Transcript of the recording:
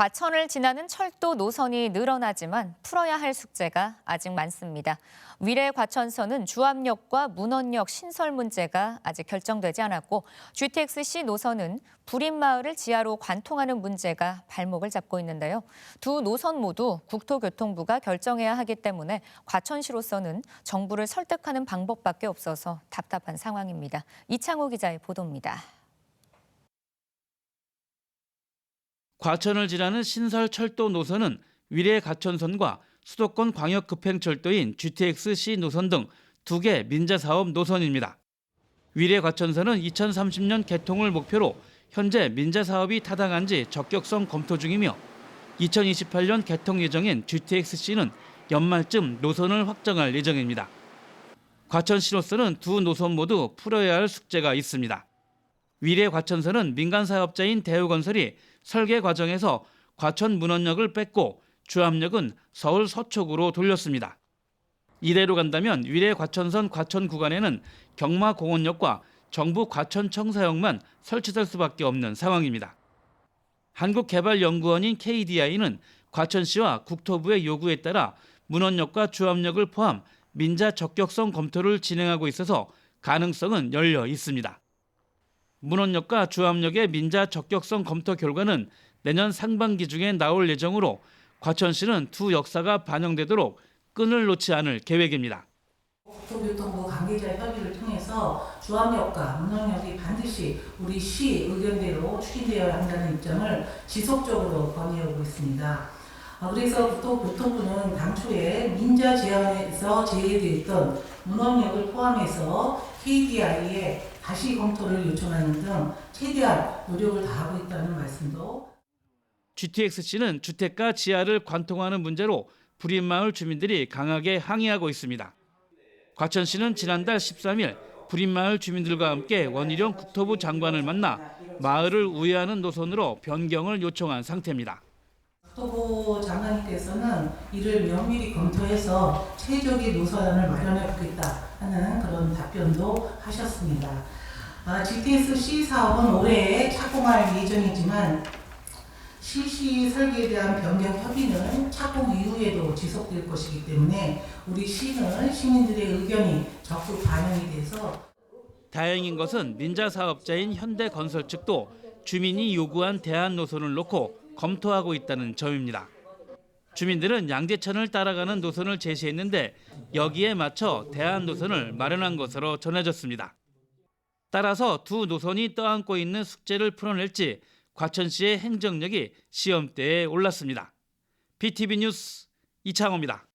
과천을 지나는 철도 노선이 늘어나지만 풀어야 할 숙제가 아직 많습니다. 위례 과천선은 주암역과 문원역 신설 문제가 아직 결정되지 않았고 GTX-C 노선은 불인마을을 지하로 관통하는 문제가 발목을 잡고 있는데요. 두 노선 모두 국토교통부가 결정해야 하기 때문에 과천시로서는 정부를 설득하는 방법밖에 없어서 답답한 상황입니다. 이창호 기자의 보도입니다. 과천을 지나는 신설 철도 노선은 위례 가천선과 수도권 광역 급행철도인 GTX-C 노선 등 두 개 민자 사업 노선입니다. 위례 과천선은 2030년 개통을 목표로 현재 민자 사업이 타당한지 적격성 검토 중이며 2028년 개통 예정인 GTX-C는 연말쯤 노선을 확정할 예정입니다. 과천시로서는 두 노선 모두 풀어야 할 숙제가 있습니다. 위례 과천선은 민간 사업자인 대우건설이 설계 과정에서 과천 문원역을 뺐고 주암역은 서울 서초구로 돌렸습니다. 이대로 간다면 위례 과천선 과천 구간에는 경마공원역과 정부 과천청사역만 설치될 수밖에 없는 상황입니다. 한국개발연구원인 KDI는 과천시와 국토부의 요구에 따라 문원역과 주암역을 포함 민자 적격성 검토를 진행하고 있어서 가능성은 열려 있습니다. 문원역과 주암역의 민자 적격성 검토 결과는 내년 상반기 중에 나올 예정으로 과천시는 두 역사가 반영되도록 끈을 놓지 않을 계획입니다. 국토교통부 관계자 협의를 통해서 주암역과 문흥역이 반드시 우리 시 의견대로 추진되어야 한다는 입장을 지속적으로 건의하고 있습니다. 아, 그래서 국토교통부는 당초에 민자 제안에서 제외되어 있던 문흥역을 포함해서 KDI에 다시 검토를 요청하는 등 최대한 노력을 다하고 있다는 말씀도 GTX-C는 주택가 지하를 관통하는 문제로 불인마을 주민들이 강하게 항의하고 있습니다. 과천시는 지난달 13일 불인마을 주민들과 함께 원희룡 국토부 장관을 만나 마을을 우회하는 노선으로 변경을 요청한 상태입니다. 국토부 장관님께서는 이를 면밀히 검토해서 최적의 노선을 마련해 보겠다 하는 그런 답변도 하셨습니다. 아, GTS-C 사업은 올해 착공할 예정이지만 실시 설계에 대한 변경 협의는 착공 이후에도 지속될 것이기 때문에 우리 시는 시민들의 의견이 적극 반영이 돼서 다행인 것은 민자 사업자인 현대건설 측도 주민이 요구한 대안 노선을 놓고 검토하고 있다는 점입니다. 주민들은 양재천을 따라가는 노선을 제시했는데 여기에 맞춰 대안 노선을 마련한 것으로 전해졌습니다. 따라서 두 노선이 떠안고 있는 숙제를 풀어낼지 과천시의 행정력이 시험대에 올랐습니다. BTV 뉴스 이창호입니다.